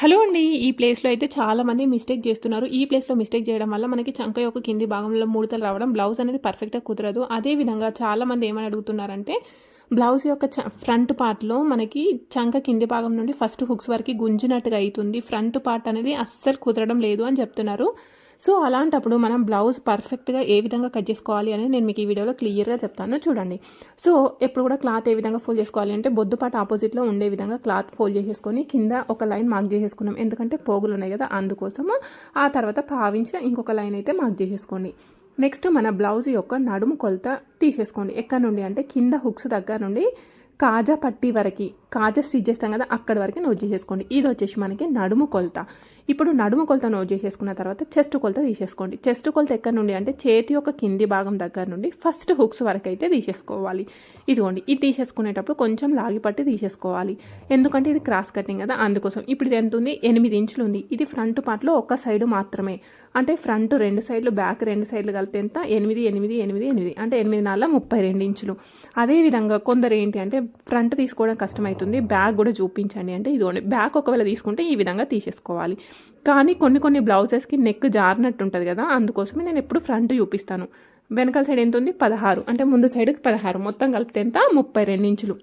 Hello అండి ఈ ప్లేస్లో అయితే చాలా మంది మిస్టేక్ చేస్తున్నారు. ఈ ప్లేస్లో మిస్టేక్ చేయడం వల్ల మనకి చంక యొక్క కింది భాగంలో ముడతలు రావడం బ్లౌజ్ అనేది పర్ఫెక్ట్గా కుదరదు. అదేవిధంగా చాలామంది ఏమని అడుగుతున్నారంటే బ్లౌజ్ యొక్క చ ఫ్రంట్ పార్ట్లో మనకి చంక కింది భాగం నుండి ఫస్ట్ హుక్స్ వరకు గుంజినట్టుగా అవుతుంది. ఫ్రంట్ పార్ట్ అనేది అస్సలు కుదరడం లేదు అని చెప్తున్నారు. సో అలాంటప్పుడు మనం బ్లౌజ్ పర్ఫెక్ట్గా ఏ విధంగా కట్ చేసుకోవాలి అనేది నేను మీకు ఈ వీడియోలో క్లియర్గా చెప్తాను. చూడండి. సో ఎప్పుడు కూడా క్లాత్ ఏ విధంగా ఫోల్డ్ చేసుకోవాలి అంటే బొద్దుపాటు ఆపోజిట్లో ఉండే విధంగా క్లాత్ ఫోల్డ్ చేసేసుకొని కింద ఒక లైన్ మార్క్ చేసేసుకున్నాం. ఎందుకంటే పోగులు ఉన్నాయి కదా అందుకోసము ఆ తర్వాత పావించి ఇంకొక లైన్ అయితే మార్క్ చేసేసుకోండి. నెక్స్ట్ మన బ్లౌజ్ యొక్క నడుము కొలత తీసేసుకోండి. ఎక్కడ నుండి అంటే కింద హుక్స్ దగ్గర నుండి కాజా పట్టి వరకు కాజా స్టిచ్ చేస్తాం కదా అక్కడి వరకు నోట్ చేసేసుకోండి. ఇది వచ్చేసి మనకి నడుము కొలత. ఇప్పుడు నడుము కొలత నోట్ చేసేసుకున్న తర్వాత చెస్ట్ కొలత తీసేసుకోండి. చెస్ట్ కొలత ఎక్కడ నుండి అంటే చేతి యొక్క కింది భాగం దగ్గర నుండి ఫస్ట్ హుక్స్ వరకు అయితే తీసేసుకోవాలి. ఇదిగోండి ఇది తీసేసుకునేటప్పుడు కొంచెం లాగి పట్టి తీసేసుకోవాలి. ఎందుకంటే ఇది క్రాస్ కటింగ్ కదా అందుకోసం. ఇప్పుడు ఇది ఎంత ఉంది? ఎనిమిది ఇంచులు ఉంది. ఇది ఫ్రంట్ పార్ట్లో ఒక సైడ్ మాత్రమే. అంటే ఫ్రంట్ రెండు సైడ్లు బ్యాక్ రెండు సైడ్లు కలిపితే ఎంత? ఎనిమిది ఎనిమిది ఎనిమిది ఎనిమిది. అంటే ఎనిమిది నాలుగు ముప్పై రెండు ఇంచులు. అదేవిధంగా కొందరు ఏంటి అంటే ఫ్రంట్ తీసుకోవడం కష్టమవుతుంది. బ్యాక్ కూడా చూపించండి. అంటే ఇదిగోండి బ్యాక్ ఒకవేళ తీసుకుంటే ఈ విధంగా తీసేసుకోవాలి. కానీ కొన్ని కొన్ని బ్లౌజెస్కి నెక్ జారినట్టు ఉంటుంది కదా అందుకోసమే నేను ఎప్పుడు ఫ్రంట్ చూపిస్తాను. వెనకాల సైడ్ ఎంత ఉంది? పదహారు. అంటే ముందు సైడ్కి పదహారు. మొత్తం కలిపితే ఎంత? ముప్పై రెండు ఇంచులు.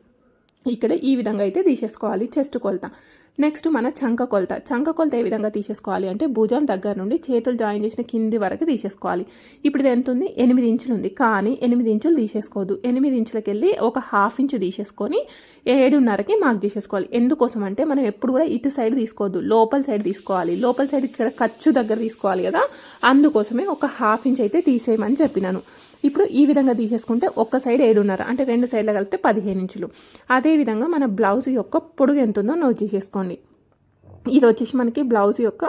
ఇక్కడ ఈ విధంగా అయితే తీసేసుకోవాలి. చెస్ట్ కొలత. నెక్స్ట్ మన చంక కొలత. చంక కొలత ఏ విధంగా తీసేసుకోవాలి అంటే భుజం దగ్గర నుండి చేతులు జాయిన్ చేసిన కింది వరకు తీసేసుకోవాలి. ఇప్పుడు ఇది ఎంత ఉంది? ఎనిమిది ఇంచులు ఉంది. కానీ ఎనిమిది ఇంచులు తీసేసుకోవద్దు ఎనిమిది ఇంచులకి వెళ్ళి ఒక హాఫ్ ఇంచు తీసేసుకొని ఏడున్నరకి మార్క్ చేసేసుకోవాలి. ఎందుకోసం అంటే మనం ఎప్పుడు కూడా ఇటు సైడ్ తీసుకోవద్దు. లోపల సైడ్ తీసుకోవాలి. లోపల సైడ్ ఇక్కడ ఖర్చు దగ్గర తీసుకోవాలి కదా. అందుకోసమే ఒక హాఫ్ ఇంచ్ అయితే తీసేయమని చెప్పినాను. ఇప్పుడు ఈ విధంగా తీసేసుకుంటే ఒక సైడ్ ఏడున్నర అంటే రెండు సైడ్లు కలిపితే పదిహేను ఇంచులు. అదేవిధంగా మన బ్లౌజ్ యొక్క పొడుగు ఎంత ఉందో నోట్ చేసేసుకోండి. ఇది వచ్చేసి మనకి బ్లౌజ్ యొక్క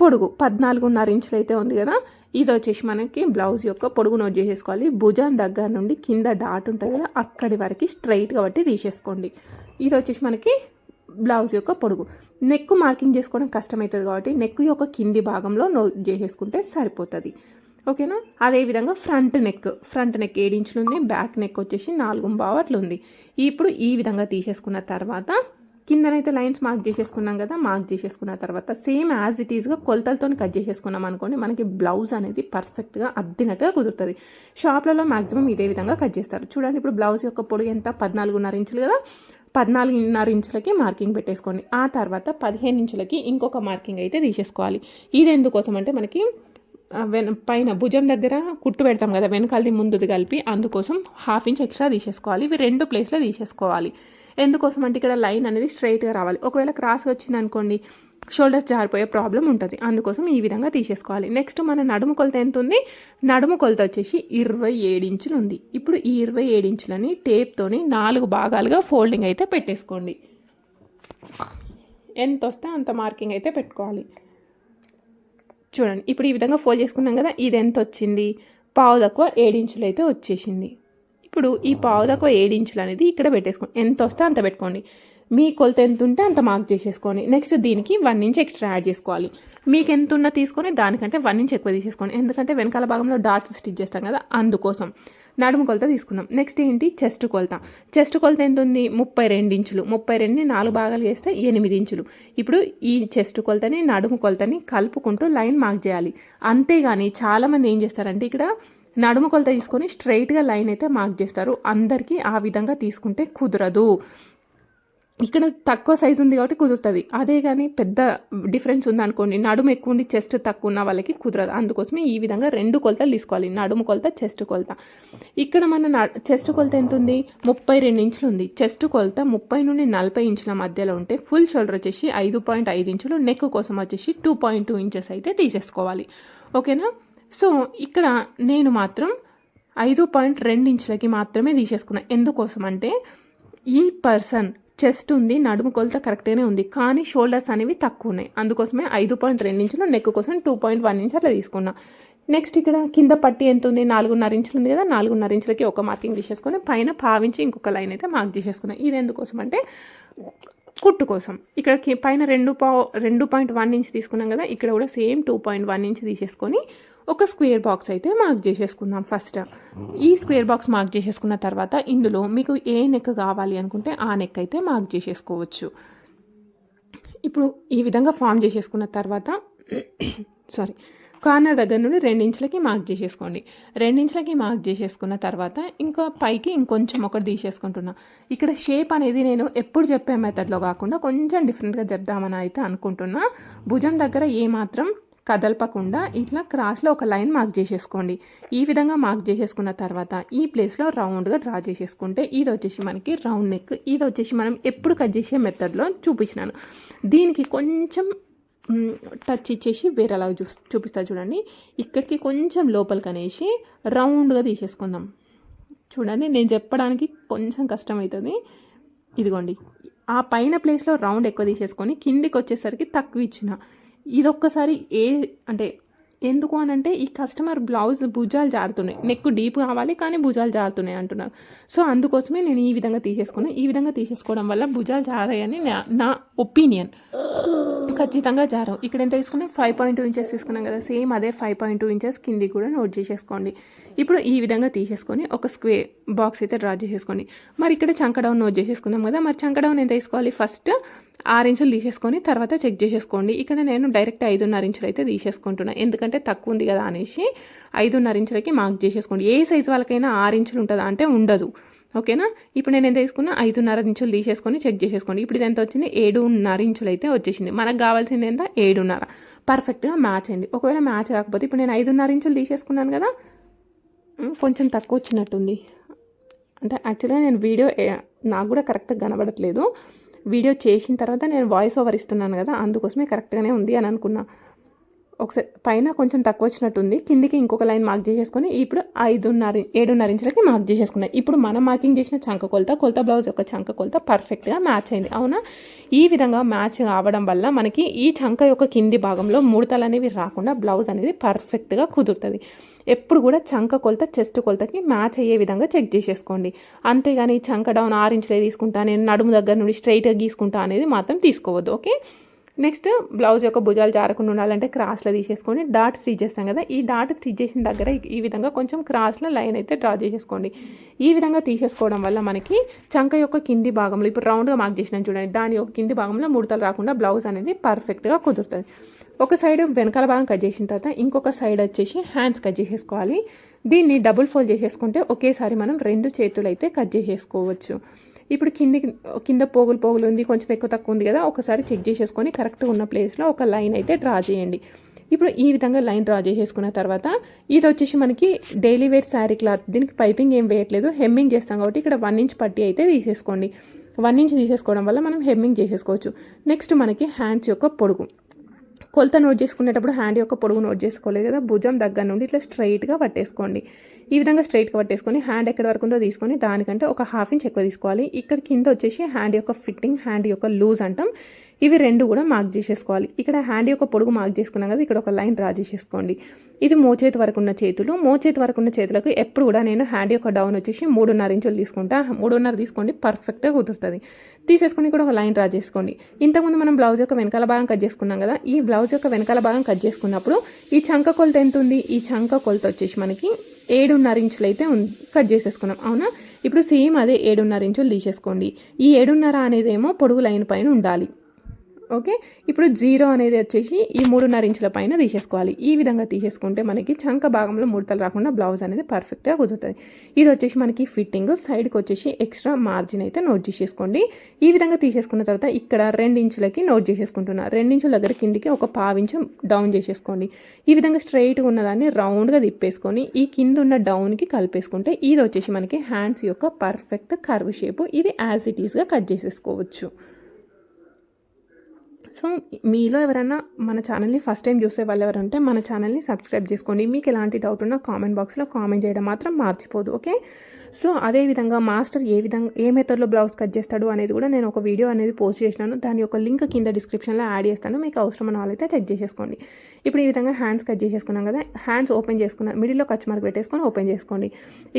పొడుగు పద్నాలుగున్నర ఇంచులు అయితే ఉంది కదా. ఇది వచ్చేసి మనకి బ్లౌజ్ యొక్క పొడుగు నోట్ చేసేసుకోవాలి. భుజం దగ్గర నుండి కింద డాట్ ఉంటుంది కదా అక్కడి వరకు స్ట్రైట్ కాబట్టి తీసేసుకోండి. ఇది వచ్చేసి మనకి బ్లౌజ్ యొక్క పొడుగు. నెక్ మార్కింగ్ చేసుకోవడం కష్టమవుతుంది కాబట్టి నెక్ యొక్క కింది భాగంలో నోట్ చేసేసుకుంటే సరిపోతుంది. ఓకేనా అదేవిధంగా ఫ్రంట్ నెక్ ఫ్రంట్ నెక్ ఏడు ఇంచులు ఉంది బ్యాక్ నెక్ వచ్చేసి నాలుగు బావ అట్లా ఉంది. ఇప్పుడు ఈ విధంగా తీసేసుకున్న తర్వాత కిందనైతే లైన్స్ మార్క్ చేసేసుకున్నాం కదా మార్క్ చేసేసుకున్న తర్వాత సేమ్ యాజ్ ఇట్ ఈస్గా కొలతలతో కట్ చేసేసుకున్నాం అనుకోండి మనకి బ్లౌజ్ అనేది పర్ఫెక్ట్గా అద్దినట్టుగా కుదురుతుంది. షాప్లలో మాక్సిమం ఇదే విధంగా కట్ చేస్తారు. చూడండి ఇప్పుడు బ్లౌజ్ యొక్క పొడుగు ఎంత? పద్నాలుగున్నర ఇంచులు కదా? పద్నాలుగున్నర ఇంచులకి మార్కింగ్ పెట్టేసుకోండి. ఆ తర్వాత పదిహేను ఇంచులకి ఇంకొక మార్కింగ్ అయితే తీసేసుకోవాలి. ఇది ఎందుకోసం అంటే మనకి వెన పైన భుజం దగ్గర కుట్టు పెడతాం కదా వెనకాలది ముందుది కలిపి అందుకోసం హాఫ్ ఇంచ్ ఎక్స్ట్రా తీసేసుకోవాలి. ఇవి రెండు ప్లేస్లో తీసేసుకోవాలి. ఎందుకోసం అంటే ఇక్కడ లైన్ అనేది స్ట్రైట్గా రావాలి. ఒకవేళ క్రాస్గా వచ్చింది అనుకోండి షోల్డర్స్ జారిపోయే ప్రాబ్లం ఉంటుంది. అందుకోసం ఈ విధంగా తీసేసుకోవాలి. నెక్స్ట్ మన నడుము కొలత ఎంత ఉంది? నడుము కొలత వచ్చేసి ఇరవై ఏడు ఇంచులు ఉంది. ఇప్పుడు ఈ ఇరవై ఏడు ఇంచులని టేప్తోని నాలుగు భాగాలుగా ఫోల్డింగ్ అయితే పెట్టేసుకోండి. ఎంత వస్తే అంత మార్కింగ్ అయితే పెట్టుకోవాలి. చూడండి ఇప్పుడు ఈ విధంగా ఫోల్డ్ చేసుకున్నాం కదా ఇది ఎంత వచ్చింది? పావు తక్కువ ఏడించులు అయితే వచ్చేసింది. ఇప్పుడు ఈ పావు తక్కువ ఏడించులు అనేది ఇక్కడ పెట్టేసుకోండి. ఎంత వస్తే అంత పెట్టుకోండి. మీ కొలత ఎంత ఉంటే అంత మార్క్ చేసేసుకోండి. నెక్స్ట్ దీనికి వన్ ఇంచ్ ఎక్స్ట్రా యాడ్ చేసుకోవాలి. మీకు ఎంత ఉన్నా తీసుకొని దానికంటే వన్ ఇంచ్ ఎక్కువ తీసేసుకోండి. ఎందుకంటే వెనకాల భాగంలో డాట్స్ స్టిచ్ చేస్తాం కదా అందుకోసం. నడుము కొలత తీసుకున్నాం నెక్స్ట్ ఏంటి? చెస్ట్ కొలత. చెస్ట్ కొలత ఎంత ఉంది? ముప్పై రెండు ఇంచులు. ముప్పై రెండుని నాలుగు భాగాలు చేస్తే ఎనిమిది ఇంచులు. ఇప్పుడు ఈ చెస్ట్ కొలతని నడుము కొలతని కలుపుకుంటూ లైన్ మార్క్ చేయాలి. అంతేగాని చాలామంది ఏం చేస్తారంటే ఇక్కడ నడుము కొలత తీసుకొని స్ట్రైట్గా లైన్ అయితే మార్క్ చేస్తారు. అందరికీ ఆ విధంగా తీసుకుంటే కుదరదు. ఇక్కడ తక్కువ సైజు ఉంది కాబట్టి కుదురుతుంది. అదే కానీ పెద్ద డిఫరెన్స్ ఉందనుకోండి నడుము ఎక్కువ ఉండి చెస్ట్ తక్కువ ఉన్న వాళ్ళకి కుదరదు. అందుకోసమే ఈ విధంగా రెండు కొలతలు తీసుకోవాలి. నడుము కొలత చెస్ట్ కొలత. ఇక్కడ మన చెస్ట్ కొలత ఎంత ఉంది ముప్పై రెండు ఇంచులు ఉంది. చెస్ట్ కొలత ముప్పై నుండి నలభై ఇంచుల మధ్యలో ఉంటే ఫుల్ షోల్డర్ వచ్చేసి ఐదు పాయింట్ ఐదు ఇంచులు నెక్ కోసం వచ్చేసి టూ పాయింట్ టూ ఇంచెస్ అయితే తీసేసుకోవాలి. ఓకేనా? సో ఇక్కడ నేను మాత్రం ఐదు పాయింట్ రెండు ఇంచులకి మాత్రమే తీసేసుకున్నాను ఎందుకోసం అంటే ఈ పర్సన్ చెస్ట్ ఉంది నడుము కొలత కరెక్ట్గానే ఉంది కానీ షోల్డర్స్ అనేవి తక్కువ ఉన్నాయి అందుకోసమే ఐదు పాయింట్ రెండు ఇంచులు నెక్ కోసం టూ పాయింట్ వన్ ఇంచ్ అట్లా తీసుకున్నా. నెక్స్ట్ ఇక్కడ కింద పట్టి ఎంత ఉంది? నాలుగున్నర ఇంచులు ఉంది కదా నాలుగున్నర ఇంచులకి ఒక మార్కింగ్ తీసేసుకొని పైన పావించి ఇంకొక లైన్ అయితే మార్క్ చేసేసుకున్నాను ఇది ఎందుకోసం అంటే కుట్టు కోసం. ఇక్కడ పైన రెండు పా రెండు పాయింట్ వన్ ఇంచ్ తీసుకున్నాం కదా ఇక్కడ కూడా same two point one inch తీసేసుకొని ఒక స్క్వేర్ బాక్స్ అయితే మార్క్ చేసేసుకుందాం ఫస్ట్. ఈ స్క్వేర్ బాక్స్ మార్క్ చేసేసుకున్న తర్వాత ఇందులో మీకు ఏ నెక్ కావాలి అనుకుంటే ఆ నెక్ అయితే మార్క్ చేసేసుకోవచ్చు. ఇప్పుడు ఈ విధంగా ఫామ్ చేసేసుకున్న తర్వాత సారీ కార్నర్ దగ్గర నుండి రెండించులకి మార్క్ చేసేసుకోండి. రెండించులకి మార్క్ చేసేసుకున్న తర్వాత ఇంకా పైకి ఇంకొంచెం ఒకటి తీసేసుకుంటున్నా. ఇక్కడ షేప్ అనేది నేను ఎప్పుడు చెప్పే మెథడ్లో కాకుండా కొంచెం డిఫరెంట్గా చెప్దామని అయితే అనుకుంటున్నా. భుజం దగ్గర ఏమాత్రం కదల్పకుండా ఇట్లా క్రాస్లో ఒక లైన్ మార్క్ చేసేసుకోండి. ఈ విధంగా మార్క్ చేసేసుకున్న తర్వాత ఈ ప్లేస్లో రౌండ్గా డ్రా చేసేసుకుంటే ఇది వచ్చేసి మనకి రౌండ్ నెక్. ఇది వచ్చేసి మనం ఎప్పుడు కట్ చేసే మెథడ్లో చూపించినాను. దీనికి కొంచెం టచ్ ఇచ్చేసి వేరేలాగా చూ చూపిస్తా చూడండి. ఇక్కడికి కొంచెం లోపలికి అనేసి రౌండ్గా తీసేసుకుందాం. చూడండి నేను చెప్పడానికి కొంచెం కష్టమవుతుంది ఇదిగోండి. ఆ పైన ప్లేస్లో రౌండ్ ఎక్కువ తీసేసుకొని కిందికి వచ్చేసరికి తక్కువ ఇచ్చిన. ఇదొక్కసారి ఏ అంటే ఎందుకు అని అంటే ఈ కస్టమర్ బ్లౌజ్ భుజాలు జారుతున్నాయి. నెక్ డీప్ కావాలి కానీ భుజాలు జారుతున్నాయి అంటున్నారు. సో అందుకోసమే నేను ఈ విధంగా తీసేసుకున్నాను ఈ విధంగా తీసేసుకోవడం వల్ల భుజాలు జారాయని నా నా ఒపీనియన్. ఖచ్చితంగా జారం ఇక్కడ ఎంత తీసుకున్నాం? ఫైవ్ పాయింట్ టూ ఇంచెస్ తీసుకున్నాం కదా. సేమ్ అదే ఫైవ్ పాయింట్ టూ ఇంచెస్ కింది కూడా నోట్ చేసేసుకోండి. ఇప్పుడు ఈ విధంగా తీసేసుకొని ఒక స్క్వే బాక్స్ అయితే డ్రా చేసేసుకోండి. మరి ఇక్కడ చంకడౌన్ నోట్ చేసేసుకున్నాం కదా. మరి చంకడౌన్ ఎంత తీసుకోవాలి? ఫస్ట్ ఆరు ఇంచులు తీసేసుకొని తర్వాత చెక్ చేసేసుకోండి. ఇక్కడ నేను డైరెక్ట్ ఐదున్నర ఇంచులు అయితే తీసేసుకుంటున్నాను ఎందుకంటే తక్కువ ఉంది కదా అనేసి ఐదున్నర ఇంచులకి మార్క్ చేసేసుకోండి. ఏ సైజు వాళ్ళకైనా ఆరు ఇంచులు ఉంటుందా అంటే ఉండదు. ఓకేనా? ఇప్పుడు నేను ఎంత తీసుకున్నా? ఐదున్నర ఇంచులు తీసేసుకొని చెక్ చేసేసుకోండి. ఇప్పుడు ఇది ఎంత వచ్చింది? ఏడున్నర ఇంచులు అయితే వచ్చేసింది. మనకు కావాల్సింది ఎంత? ఏడున్నర. పర్ఫెక్ట్గా మ్యాచ్ అయింది. ఒకవేళ మ్యాచ్ కాకపోతే ఇప్పుడు నేను ఐదున్నర ఇంచులు తీసేసుకున్నాను కదా? కొంచెం తక్కువ వచ్చినట్టుంది. అంటే యాక్చువల్గా నేను వీడియో నాకు కూడా కరెక్ట్గా కనబడట్లేదు. వీడియో చేసిన తర్వాత నేను వాయిస్ ఓవర్ ఇస్తున్నాను కదా అందుకోసమే కరెక్ట్గానే ఉంది అని అనుకున్నా. ఒకసారి పైన కొంచెం తక్కువ వచ్చినట్టుంది కిందికి ఇంకొక లైన్ మార్క్ చేసేసుకొని ఇప్పుడు ఐదున్నర ఏడున్నర ఇంచులకి మార్క్ చేసేసుకున్నాయి ఇప్పుడు మనం మార్కింగ్ చేసిన చంక కొలత కొలత బ్లౌజ్ యొక్క చంక కొలత పర్ఫెక్ట్గా మ్యాచ్ అయింది. అవునా? ఈ విధంగా మ్యాచ్ అవ్వడం వల్ల మనకి ఈ చంక యొక్క కింది భాగంలో ముడతలు అనేవి రాకుండా బ్లౌజ్ అనేది పర్ఫెక్ట్గా కుదురుతుంది. ఎప్పుడు కూడా చంక కొలత చెస్ట్ కొలతకి మ్యాచ్ అయ్యే విధంగా చెక్ చేసేసుకోండి. అంతేగాని చంక డౌన్ ఆరు ఇంచులే తీసుకుంటా నేను నడుము దగ్గర నుండి స్ట్రైట్గా గీసుకుంటా అనేది మాత్రం తీసుకోవద్దు. ఓకే? నెక్స్ట్ బ్లౌజ్ యొక్క భుజాలు జారకుండా ఉండాలంటే క్రాస్లో తీసేసుకొని డాట్ స్టిచ్ చేస్తాం కదా ఈ డాట్ స్టిచ్ చేసిన దగ్గర ఈ విధంగా కొంచెం క్రాస్లో లైన్ అయితే డ్రా చేసేసుకోండి. ఈ విధంగా తీసేసుకోవడం వల్ల మనకి చంక యొక్క కింది భాగంలో ఇప్పుడు రౌండ్గా మార్క్ చేసినాం చూడండి దాని యొక్క కింది భాగంలో ముడతలు రాకుండా బ్లౌజ్ అనేది పర్ఫెక్ట్గా కుదురుతుంది. ఒక సైడ్ వెనకాల భాగం కట్ చేసిన తర్వాత ఇంకొక సైడ్ వచ్చేసి హ్యాండ్స్ కట్ చేసేసుకోవాలి. దీన్ని డబుల్ ఫోల్డ్ చేసేసుకుంటే ఒకేసారి మనం రెండు చేతులు అయితే కట్ చేసేసుకోవచ్చు. ఇప్పుడు కింద కింద పోగులు పోగులు ఉంది కొంచెం ఎక్కువ తక్కువ ఉంది కదా ఒకసారి చెక్ చేసేసుకొని కరెక్ట్గా ఉన్న ప్లేస్లో ఒక లైన్ అయితే డ్రా చేయండి. ఇప్పుడు ఈ విధంగా లైన్ డ్రా చేసేసుకున్న తర్వాత ఇది వచ్చేసి మనకి డైలీ వేర్ శారీ క్లాత్ దీనికి పైపింగ్ ఏం వేయట్లేదు హెమ్మింగ్ చేస్తాం కాబట్టి ఇక్కడ వన్ ఇంచ్ పట్టి అయితే తీసేసుకోండి. వన్ ఇంచ్ తీసేసుకోవడం వల్ల మనం హెమ్మింగ్ చేసేసుకోవచ్చు. నెక్స్ట్ మనకి హ్యాండ్స్ యొక్క పొడుగు. కొలత నోట్ చేసుకునేటప్పుడు హ్యాండ్ యొక్క పొడుగు నోట్ చేసుకోలేదు కదా భుజం దగ్గర నుండి ఇట్లా స్ట్రైట్గా పట్టేసుకోండి. ఈ విధంగా స్ట్రైట్గా పట్టేసుకొని హ్యాండ్ ఎక్కడి వరకు ఉందో తీసుకొని దానికంటే ఒక హాఫ్ ఇంచ్ ఎక్కువ తీసుకోవాలి. ఇక్కడ కింద వచ్చేసి హ్యాండ్ యొక్క ఫిట్టింగ్ హ్యాండ్ యొక్క లూజ్ అంటాం. ఇవి రెండు కూడా మార్క్ చేసేసుకోవాలి. ఇక్కడ హ్యాండ్ యొక్క పొడుగు మార్క్ చేసుకున్నాం కదా ఇక్కడ ఒక లైన్ డ్రా చేసేసుకోండి. ఇది మోచేతి వరకు ఉన్న చేతులు. మోచేతి వరకు ఉన్న చేతులకు ఎప్పుడు కూడా నేను హ్యాండ్ యొక్క డౌన్ వచ్చేసి మూడున్నర ఇంచులు తీసుకుంటా. మూడున్నర తీసుకోండి పర్ఫెక్ట్గా కుదురుతుంది. తీసేసుకొని ఇక్కడ ఒక లైన్ డ్రా చేసుకోండి. ఇంతకుముందు మనం బ్లౌజ్ యొక్క వెనకాల భాగం కట్ చేసుకున్నాం కదా ఈ బ్లౌజ్ యొక్క వెనకాల భాగం కట్ చేసుకున్నప్పుడు ఈ చంక కొలత ఎంత ఉంది? ఈ చంక కొలత వచ్చేసి మనకి ఏడున్నర ఇంచులు అయితే కట్ చేసేసుకున్నాం. అవునా? ఇప్పుడు సేమ్ అదే ఏడున్నర ఇంచులు తీసేసుకోండి. ఈ ఏడున్నర అనేది ఏమో పొడుగు లైన్ పైన ఉండాలి. ఓకే? ఇప్పుడు జీరో అనేది వచ్చేసి ఈ మూడున్నర ఇంచుల పైన తీసేసుకోవాలి. ఈ విధంగా తీసేసుకుంటే మనకి చంక భాగంలో ముడతలు రాకుండా బ్లౌజ్ అనేది పర్ఫెక్ట్గా కుదురుతుంది. ఇది వచ్చేసి మనకి ఫిట్టింగ్ సైడ్కి వచ్చేసి ఎక్స్ట్రా మార్జిన్ అయితే నోట్ చేసేసుకోండి. ఈ విధంగా తీసేసుకున్న తర్వాత ఇక్కడ రెండు ఇంచులకి నోట్ చేసేసుకుంటున్నా. రెండించుల దగ్గర కిందికి ఒక పావించు డౌన్ చేసేసుకోండి. ఈ విధంగా స్ట్రైట్గా ఉన్నదాన్ని రౌండ్గా తిప్పేసుకొని ఈ కింద ఉన్న డౌన్కి కలిపేసుకుంటే ఇది వచ్చేసి మనకి హ్యాండ్స్ యొక్క పర్ఫెక్ట్ కర్వ్ షేప్. ఇది యాజ్ ఇట్ ఈస్గా కట్ చేసేసుకోవచ్చు. సో మీలో ఎవరైనా మన ఛానల్ని ఫస్ట్ టైం చూసే వాళ్ళు ఎవరు ఉంటే మన ఛానల్ని సబ్స్క్రైబ్ చేసుకోండి. మీకు ఎలాంటి డౌట్ ఉన్నా కామెంట్ బాక్స్లో కామెంట్ చేయడం మాత్రం మర్చిపోదు ఓకే? సో అదేవిధంగా మాస్టర్ ఏ విధంగా ఏ మెథడ్లో బ్లౌజ్ కట్ చేస్తాడు అనేది కూడా నేను ఒక వీడియో అనేది పోస్ట్ చేసినాను. దాని యొక్క లింక్ కింద డిస్క్రిప్షన్లో యాడ్ చేస్తాను. మీకు అవసరం అన్న వాళ్ళైతే చెక్ చేసేసుకోండి. ఇప్పుడు ఈ విధంగా హ్యాండ్స్ కట్ చేసేసుకున్నాం కదా హ్యాండ్స్ ఓపెన్ చేసుకున్నాం మిడిల్లో కచ్ మార్క్ పెట్టేసుకొని ఓపెన్ చేసుకోండి.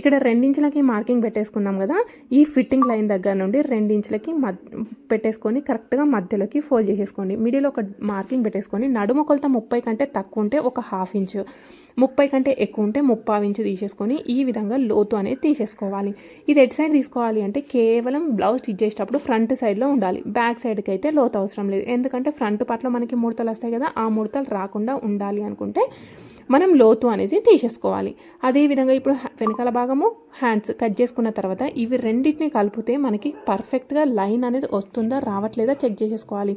ఇక్కడ రెండించులకి మార్కింగ్ పెట్టేసుకున్నాం కదా ఈ ఫిట్టింగ్ లైన్ దగ్గర నుండి రెండించులకి మద్ పెట్టేసుకొని కరెక్ట్గా మధ్యలోకి ఫోల్డ్ చేసేసుకోండి. మిడిల్ ఒక మార్కింగ్ పెట్టేసుకొని నడుమ కొలత ముప్పై కంటే తక్కువ ఉంటే ఒక హాఫ్ ఇంచ్. ముప్పై కంటే ఎక్కువ ఉంటే ముప్పావు ఇంచు తీసేసుకొని ఈ విధంగా లోతు అనేది తీసేసుకోవాలి. ఇది ఎట్ సైడ్ తీసుకోవాలి అంటే కేవలం బ్లౌజ్ స్టిచ్ చేసేటప్పుడు ఫ్రంట్ సైడ్లో ఉండాలి. బ్యాక్ సైడ్కి అయితే లోతు అవసరం లేదు. ఎందుకంటే ఫ్రంట్ పార్ట్లో మనకి ముడతలు వస్తాయి కదా ఆ ముడతలు రాకుండా ఉండాలి అనుకుంటే మనం లోతు అనేది తీసేసుకోవాలి. అదేవిధంగా ఇప్పుడు వెనకాల భాగము హ్యాండ్స్ కట్ చేసుకున్న తర్వాత ఇవి రెండింటిని కలిపితే మనకి పర్ఫెక్ట్గా లైన్ అనేది వస్తుందా రావట్లేదా చెక్ చేసేసుకోవాలి.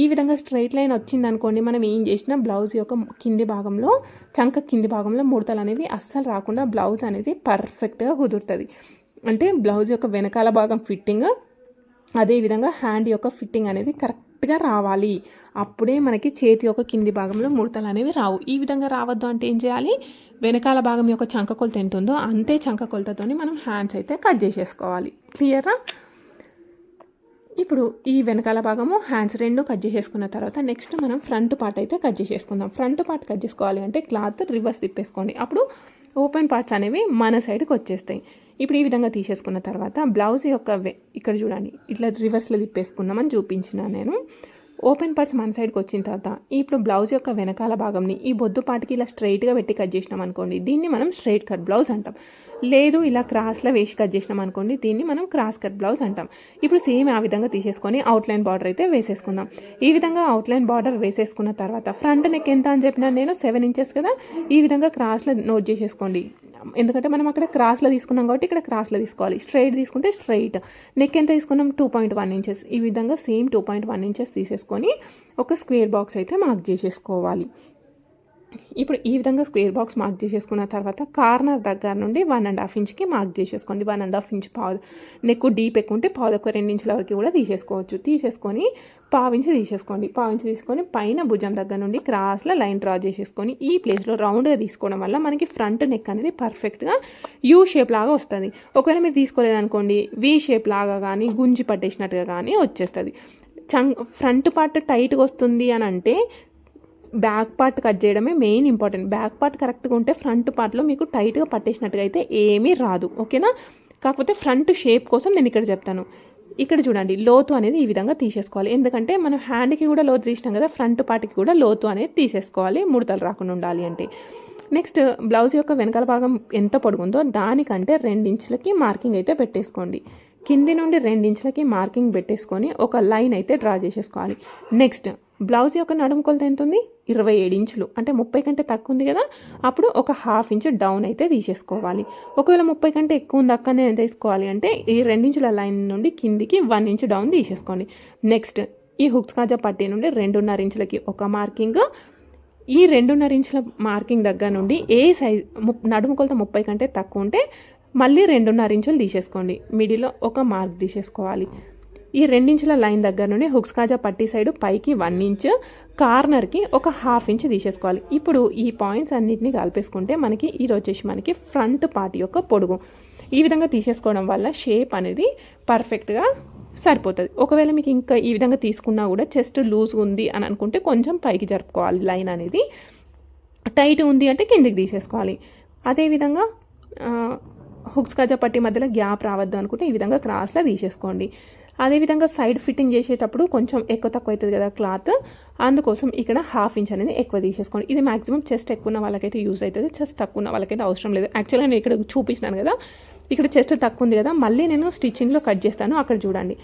ఈ విధంగా స్ట్రైట్ లైన్ వచ్చింది అనుకోండి మనం ఏం చేసినా బ్లౌజ్ యొక్క కింది భాగంలో చంక కింది భాగంలో ముడతలు అనేవి అస్సలు రాకుండా బ్లౌజ్ అనేది పర్ఫెక్ట్గా కుదురుతుంది. అంటే బ్లౌజ్ యొక్క వెనకాల భాగం ఫిట్టింగ్ అదేవిధంగా హ్యాండ్ యొక్క ఫిట్టింగ్ అనేది కరెక్ట్ గట్టిగా రావాలి. అప్పుడే మనకి చేతి యొక్క కింది భాగంలో ముడతలు అనేవి రావు. ఈ విధంగా రావద్దు అంటే ఏం చేయాలి? వెనకాల భాగం యొక్క చంక కొలత ఎంత ఉందో అంతే చంక కొలతతోని మనం హ్యాండ్స్ అయితే కట్ చేసేసుకోవాలి. క్లియరా ఇప్పుడు ఈ వెనకాల భాగము హ్యాండ్స్ రెండు కట్ చేసేసుకున్న తర్వాత నెక్స్ట్ మనం ఫ్రంట్ పార్ట్ అయితే కట్ చేసేసుకుందాం. ఫ్రంట్ పార్ట్ కట్ చేసుకోవాలి అంటే క్లాత్ రివర్స్ తిప్పేసుకోండి. అప్పుడు ఓపెన్ పార్ట్స్ అనేవి మన సైడ్కి వచ్చేస్తాయి. ఇప్పుడు ఈ విధంగా తీసేసుకున్న తర్వాత బ్లౌజ్ యొక్క ఇక్కడ చూడండి ఇట్లా రివర్స్లో తిప్పేసుకున్నామని చూపించిన నేను. ఓపెన్ పార్ట్స్ మన సైడ్కి వచ్చిన తర్వాత ఇప్పుడు బ్లౌజ్ యొక్క వెనకాల భాగంని ఈ బొద్దుపాటికి ఇలా స్ట్రైట్గా పెట్టి కట్ చేసినాం అనుకోండి దీన్ని మనం స్ట్రైట్ కట్ బ్లౌజ్ అంటాం. లేదు ఇలా క్రాస్లో వేసి కట్ చేసినాం అనుకోండి దీన్ని మనం క్రాస్ కట్ బ్లౌజ్ అంటాం. ఇప్పుడు సేమ్ ఆ విధంగా తీసేసుకొని అవుట్లైన్ బార్డర్ అయితే వేసేసుకుందాం. ఈ విధంగా అవుట్లైన్ బార్డర్ వేసేసుకున్న తర్వాత ఫ్రంట్ నెక్ ఎంత అని చెప్పినా నేను సెవెన్ ఇంచెస్ కదా ఈ విధంగా క్రాస్లో నోట్ చేసేసుకోండి. ఎందుకంటే మనం అక్కడ క్రాస్లో తీసుకున్నాం కాబట్టి ఇక్కడ క్రాస్లో తీసుకోవాలి. స్ట్రైట్ తీసుకుంటే స్ట్రైట్. నెక్ ఎంత తీసుకున్నాం? టూ పాయింట్ వన్ ఇంచెస్ ఈ విధంగా same two point one inches తీసేసుకొని ఒక స్క్వేర్ బాక్స్ అయితే మార్క్ చేసేసుకోవాలి. ఇప్పుడు ఈ విధంగా స్క్వేర్ బాక్స్ మార్క్ చేసేసుకున్న తర్వాత కార్నర్ దగ్గర నుండి వన్ అండ్ హాఫ్ ఇంచ్కి మార్క్ చేసేసుకోండి. వన్ అండ్ హాఫ్ ఇంచ్ పావు నెక్ డీప్ ఎక్కువ ఉంటే పావు ఒక రెండు ఇంచుల వరకు కూడా తీసేసుకోవచ్చు. తీసేసుకొని పావించి తీసేసుకోండి. పావించి తీసుకొని పైన భుజం దగ్గర నుండి క్రాస్లో లైన్ డ్రా చేసేసుకొని ఈ ప్లేస్లో రౌండ్గా తీసుకోవడం వల్ల మనకి ఫ్రంట్ నెక్ అనేది పర్ఫెక్ట్గా యూ షేప్ లాగా వస్తుంది. ఒకవేళ మీరు తీసుకోలేదనుకోండి వి షేప్ లాగా కానీ గుంజి పట్టేసినట్టుగా కానీ వచ్చేస్తుంది. చంగ్ ఫ్రంట్ పార్ట్ టైట్గా వస్తుంది అని అంటే బ్యాక్ పార్ట్ కట్ చేయడమే మెయిన్ ఇంపార్టెంట్. బ్యాక్ పార్ట్ కరెక్ట్గా ఉంటే ఫ్రంట్ పార్ట్లో మీకు టైట్గా పట్టేసినట్టుగా అయితే ఏమీ రాదు. ఓకేనా? కాకపోతే ఫ్రంట్ షేప్ కోసం నేను ఇక్కడ చెప్తాను. ఇక్కడ చూడండి లోతు అనేది ఈ విధంగా తీసేసుకోవాలి. ఎందుకంటే మనం హ్యాండ్కి కూడా లోతు తీసినాం కదా ఫ్రంట్ పార్ట్కి కూడా లోతు అనేది తీసేసుకోవాలి ముడతలు రాకుండా ఉండాలి అంటే. నెక్స్ట్ బ్లౌజ్ యొక్క వెనకాల భాగం ఎంత పొడుగుందో దానికంటే రెండించులకి మార్కింగ్ అయితే పెట్టేసుకోండి. కింది నుండి రెండించులకి మార్కింగ్ పెట్టేసుకొని ఒక లైన్ అయితే డ్రా చేసేసుకోవాలి. నెక్స్ట్ బ్లౌజ్ యొక్క నడుము కొలత ఎంత ఉంది ఇరవై ఏడు ఇంచులు అంటే ముప్పై కంటే తక్కువ ఉంది కదా? అప్పుడు ఒక హాఫ్ ఇంచ్ డౌన్ అయితే తీసేసుకోవాలి. ఒకవేళ ముప్పై కంటే ఎక్కువ ఉంది అక్కడనే ఎంత తీసుకోవాలి అంటే ఈ రెండించుల లైన్ నుండి కిందికి వన్ ఇంచ్ డౌన్ తీసేసుకోండి. నెక్స్ట్ ఈ హుక్స్ కాజా పట్టీ నుండి రెండున్నర ఇంచులకి ఒక మార్కింగ్. ఈ రెండున్నర ఇంచుల మార్కింగ్ దగ్గర నుండి ఏ సైజ్ ము- నడుము కొలత ముప్పై కంటే తక్కువ ఉంటే మళ్ళీ రెండున్నర ఇంచులు తీసేసుకోండి. మిడిల్లో ఒక మార్క్ తీసేసుకోవాలి. ఈ రెండించుల లైన్ దగ్గర నుండి హుక్స్ కాజా పట్టి సైడ్ పైకి వన్ ఇంచ్ కార్నర్కి ఒక హాఫ్ ఇంచ్ తీసేసుకోవాలి. ఇప్పుడు ఈ పాయింట్స్ అన్నిటిని కలిపేసుకుంటే మనకి ఇది వచ్చేసి మనకి ఫ్రంట్ పార్ట్ యొక్క పొడుగు. ఈ విధంగా తీసేసుకోవడం వల్ల షేప్ అనేది పర్ఫెక్ట్గా సరిపోతుంది. ఒకవేళ మీకు ఇంకా ఈ విధంగా తీసుకున్నా కూడా చెస్ట్ లూజ్ ఉంది అని అనుకుంటే కొంచెం పైకి జరుపుకోవాలి లైన్ అనేది. టైట్ ఉంది అంటే కిందికి తీసేసుకోవాలి. అదేవిధంగా హుక్స్ కాజా పట్టి మధ్యలో గ్యాప్ రావద్దు అనుకుంటే ఈ విధంగా క్రాస్లో తీసేసుకోండి. అదేవిధంగా సైడ్ ఫిట్టింగ్ చేసేటప్పుడు కొంచెం ఎక్కువ తక్కువ అవుతుంది కదా క్లాత్. అందుకోసం ఇక్కడ హాఫ్ ఇంచ్ అనేది ఎక్కువ తీసేసుకోండి. ఇది మాక్సిమం చెస్ట్ ఎక్కువ ఉన్న వాళ్ళకైతే యూజ్ అవుతుంది. చెస్ట్ తక్కువ ఉన్న వాళ్ళకైతే అవసరం లేదు. యాక్చువల్గా నేను ఇక్కడ చూపించినాను కదా. ఇక్కడ చెస్ట్ తక్కువ ఉంది కదా. మళ్ళీ నేను స్టిచ్చింగ్లో కట్ చేస్తాను. అక్కడ చూడండి.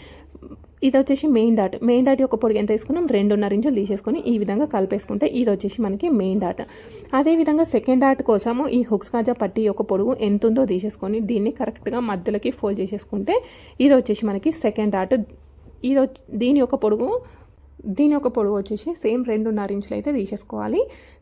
ఇది వచ్చేసి మెయిన్ డాట్ మెయిన్ డాట్ యొక్క పొడిగి ఎంత తీసుకున్నాం రెండున్నర ఇంచులు తీసేసుకొని ఈ విధంగా కలిపేసుకుంటే ఇది వచ్చేసి మనకి మెయిన్ డాట్ అదేవిధంగా సెకండ్ డాట్ కోసము ఈ హుక్స్ కాజా పట్టి యొక్క పొడుగు ఎంత ఉందో తీసేసుకొని దీన్ని కరెక్ట్గా మధ్యలోకి ఫోల్డ్ చేసేసుకుంటే ఇది వచ్చేసి మనకి సెకండ్ డాట్ ఇది దీని యొక్క పొడుగు దీని యొక్క పొడవు వచ్చేసి సేమ్ రెండున్నర ఇంచులు అయితే తీసేసుకోవాలి.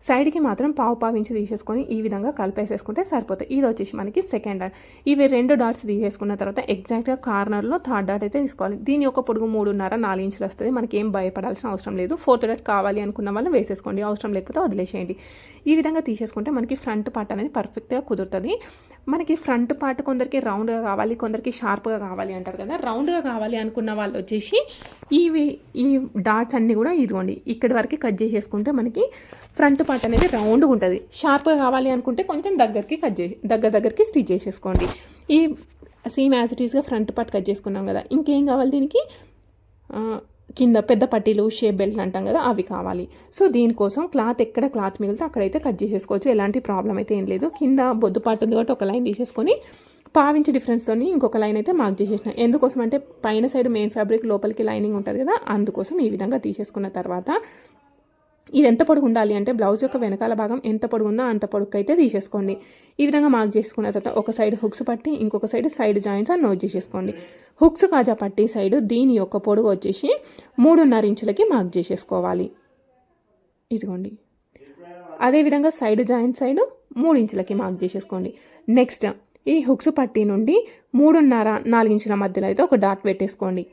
సైడ్కి మాత్రం పావు పావు ఇంచు తీసేసుకొని ఈ విధంగా కలిపేసేసుకుంటే సరిపోతుంది. ఇది వచ్చేసి మనకి సెకండ్ డాట్ ఇవి రెండు డాట్స్ తీసేసుకున్న తర్వాత ఎగ్జాక్ట్గా కార్నర్లో థర్డ్ డాట్ అయితే తీసుకోవాలి. దీని యొక్క పొడుగు మూడున్నర నాలుగు ఇంచులు వస్తుంది. మనకి ఏం భయపడాల్సిన అవసరం లేదు. ఫోర్త్ డాట్ కావాలి అనుకున్న వాళ్ళు వేసేసుకోండి. అవసరం లేకపోతే వదిలేసేయండి. ఈ విధంగా తీసేసుకుంటే మనకి ఫ్రంట్ పార్ట్ అనేది పర్ఫెక్ట్గా కుదురుతుంది. మనకి ఫ్రంట్ పార్ట్ కొందరికి రౌండ్గా కావాలి కొందరికి షార్ప్గా కావాలి అంటారు కదా. రౌండ్గా కావాలి అనుకున్న వాళ్ళు వచ్చేసి ఇవి ఈ డాట్ పార్ట్స్ అన్నీ కూడా ఇదిగోండి ఇక్కడి వరకు కట్ చేసేసుకుంటే మనకి ఫ్రంట్ పార్ట్ అనేది రౌండ్గా ఉంటుంది. షార్ప్గా కావాలి అనుకుంటే కొంచెం దగ్గరికి కట్ చేసి దగ్గర దగ్గరికి స్టిచ్ చేసేసుకోండి. ఈ సేమ్ యాజ్ ఇట్ ఈస్గా ఫ్రంట్ పార్ట్ కట్ చేసుకున్నాం కదా ఇంకేం కావాలి దీనికి? కింద పెద్ద పట్టీలు షేప్ బెల్ట్ అంటాం కదా అవి కావాలి. సో దీనికోసం క్లాత్ ఎక్కడ క్లాత్ మిగిలితే అక్కడైతే కట్ చేసేసుకోవచ్చు. ఎలాంటి ప్రాబ్లం అయితే ఏం లేదు. కింద బొద్దుపాటు ఉంది కాబట్టి ఒక లైన్ తీసేసుకొని పావించి డిఫరెన్స్తో ఇంకొక లైన్ అయితే మార్క్ చేసేసిన. ఎందుకోసం అంటే పైన సైడ్ మెయిన్ ఫ్యాబ్రిక్ లోపలికి లైనింగ్ ఉంటుంది కదా అందుకోసం ఈ విధంగా తీసేసుకున్న తర్వాత ఇది ఎంత పొడుగు ఉండాలి అంటే బ్లౌజ్ యొక్క వెనకాల భాగం ఎంత పొడుగు ఉందో అంత పొడుగు అయితే తీసేసుకోండి. ఈ విధంగా మార్క్ చేసుకున్న తర్వాత ఒక సైడ్ హుక్స్ పట్టి ఇంకొక సైడ్ సైడ్ జాయింట్స్ అని నోట్ చేసేసుకోండి హుక్స్ కాజా పట్టి సైడ్ దీని యొక్క పొడుగు వచ్చేసి మూడున్నర ఇంచులకి మార్క్ చేసేసుకోవాలి. ఇదిగోండి. అదేవిధంగా సైడ్ జాయింట్ సైడ్ మూడు ఇంచులకి మార్క్ చేసేసుకోండి. నెక్స్ట్ ఈ హుక్స్ పట్టీ నుండి మూడున్నర నాలుగించుల మధ్యలో అయితే ఒక డాట్ పెట్టేసుకోండి.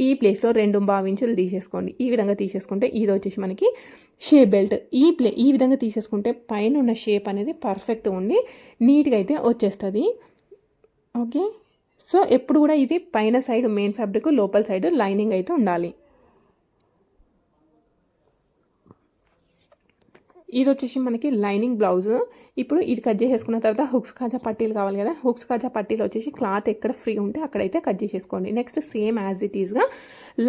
ఈ ప్లేస్లో రెండు ఇంచులు తీసేసుకోండి. ఈ విధంగా తీసేసుకుంటే ఇది వచ్చేసి మనకి షేప్ బెల్ట్. ఈ ప్లే ఈ విధంగా తీసేసుకుంటే పైన ఉన్న షేప్ అనేది పర్ఫెక్ట్ ఉండి నీట్గా అయితే వచ్చేస్తుంది. ఓకే? సో ఎప్పుడు కూడా ఇది పైన సైడ్ మెయిన్ ఫ్యాబ్రిక్ లోపల సైడ్ లైనింగ్ అయితే ఉండాలి. ఇది వచ్చేసి మనకి లైనింగ్ బ్లౌజ్. ఇప్పుడు ఇది కట్ చేసేసుకున్న తర్వాత హుక్స్ కాజా పట్టీలు కావాలి కదా. హుక్స్ కాజా పట్టీలు వచ్చేసి క్లాత్ ఎక్కడ ఫ్రీ ఉంటే అక్కడైతే కట్ చేసేసుకోండి. నెక్స్ట్ సేమ్ యాజ్ ఇట్ ఈస్గా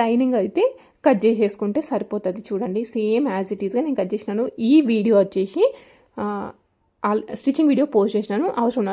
లైనింగ్ అయితే కట్ చేసేసుకుంటే సరిపోతుంది చూడండి. సేమ్ యాజ్ ఇట్ ఈస్గా నేను కట్ చేసినాను. ఈ వీడియో వచ్చేసి స్టిచ్చింగ్ వీడియో పోస్ట్ చేసినాను. అవసరం ఉన్నది